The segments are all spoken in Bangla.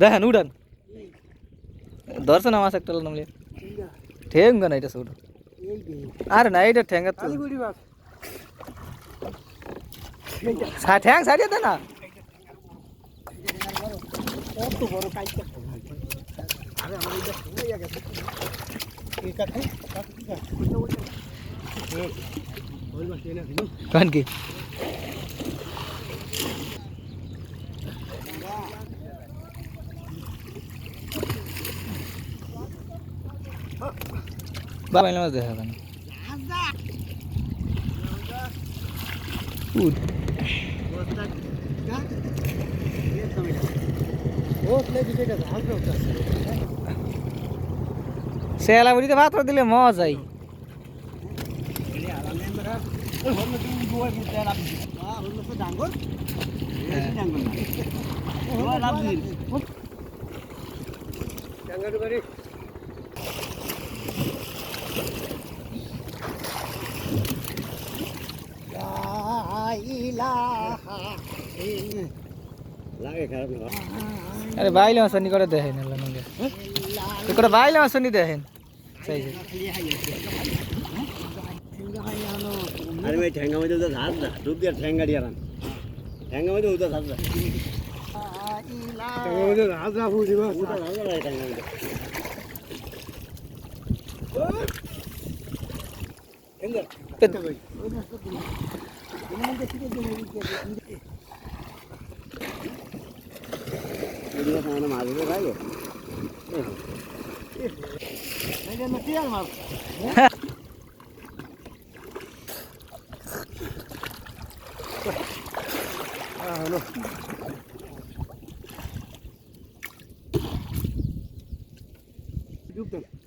দেখেন উড়ান। ধরছে না, মাছ একটা নামলে ঠেঙ্গা না এটা ছোট। আরে না এটা ঠেঙ্গা তো। ঠ্যাং সারিয়ে দে না। কান কি? বাবা মাছ দেখা কেন শেয়ালা বুড়িতে ভাত দিলে মজাই। লাগে খারাপ আরে বাইলে মাছনি করে দেখেন এলা নঙ্গে এ করে বাইলে মাছনি দেখেন সেই যে আরে ভাই ঠ্যাঙ্গা মধ্যে তো ধার না ডুব দিয়ে ঠ্যাঙ্গা দিয়ে রান ঠ্যাঙ্গা মধ্যে উঠে ধার না ঠ্যাঙ্গা মধ্যে রাজা ফুটি মাছ উঠে ধার না ঠ্যাঙ্গা মধ্যে মাছ ধরে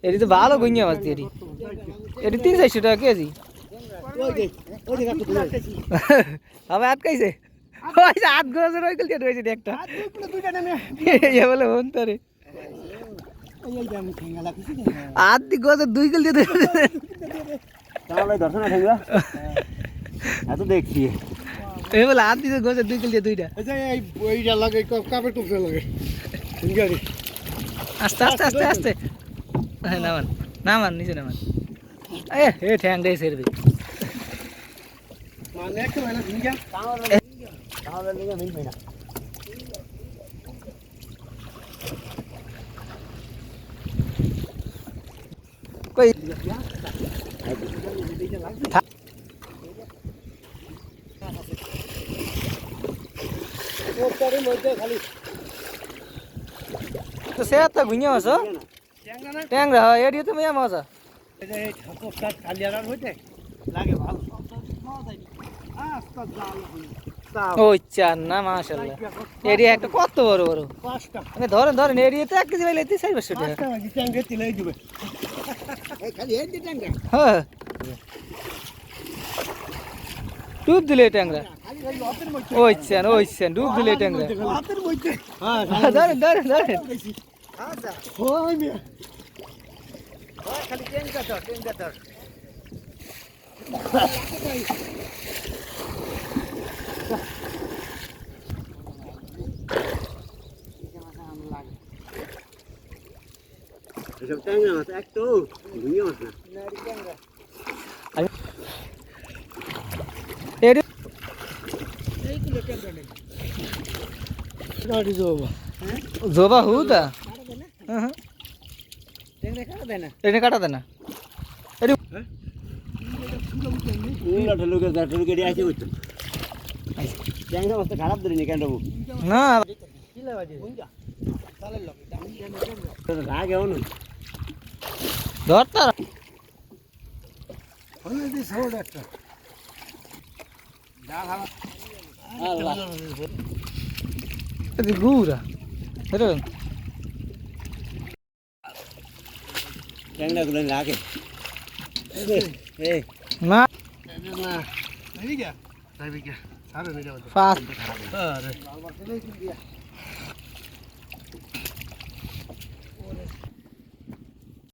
এটি তো ভালো গুঞ্জা মাছ দিয়ে এটি তিন চারশো টাকা কেজি। আবার আটকাইছে ওই যে আট গজ রইকেল দিয়ে রয়েছে রে একটা এ বলে হন তারে আট দি গজের দুই কেল দিয়ে রয়েছে। তাহলে দর্শন ঠ্যাঙ্গা এত দেখছি এ বলে আট দিতে গজের দুই কেল দিয়ে দুইটা ওইটা লাগে কাপের টুপে লাগে গাড়ি আস্তে আস্তে আস্তে আস্তে হ্যাঁ নামান নামান নিচে নামান এ হে ঠ্যাং দিয়ে সেরবে মানে একটু হয় না ভিজা তাহলে লিগে মিলবে না কই ওপরের মধ্যে খালি তো সে চার না মাশাল্লাহ এটি একটা কত বড় বড়? ধরেন ধরেন এরিয়াতে এক কেজি পাইলে পাঁচশো টাকা হ্যাঁ। ডুব দিলে ট্যাংরা। খালি খালি হাতের মধ্যে ওই চান ওই চান ডুব দিলে ট্যাংরা। হ্যাঁ ধরেন ধরেন ধরেন। আচ্ছা খালি ট্যাঙ্গা ধর এসব ট্যাঙ্গা মাছ এক তো ভুঁইয়া মাছ না এটি গাড়ি যাব জবা হুদা? হ্যাঁ। হ্যাঁ। খাওয়া দেয় না। কাটা দেনা এটি উল্লা ঠেলুকে দা ঠেলুকে দিয়ে আসি বুঝছ ট্যাঙ্গা মাছ তো খারাপ ধরিনি কেন না তোর। এটি গুড়া বুঝলেন ট্যাঙ্গা গুলো লাগে না। না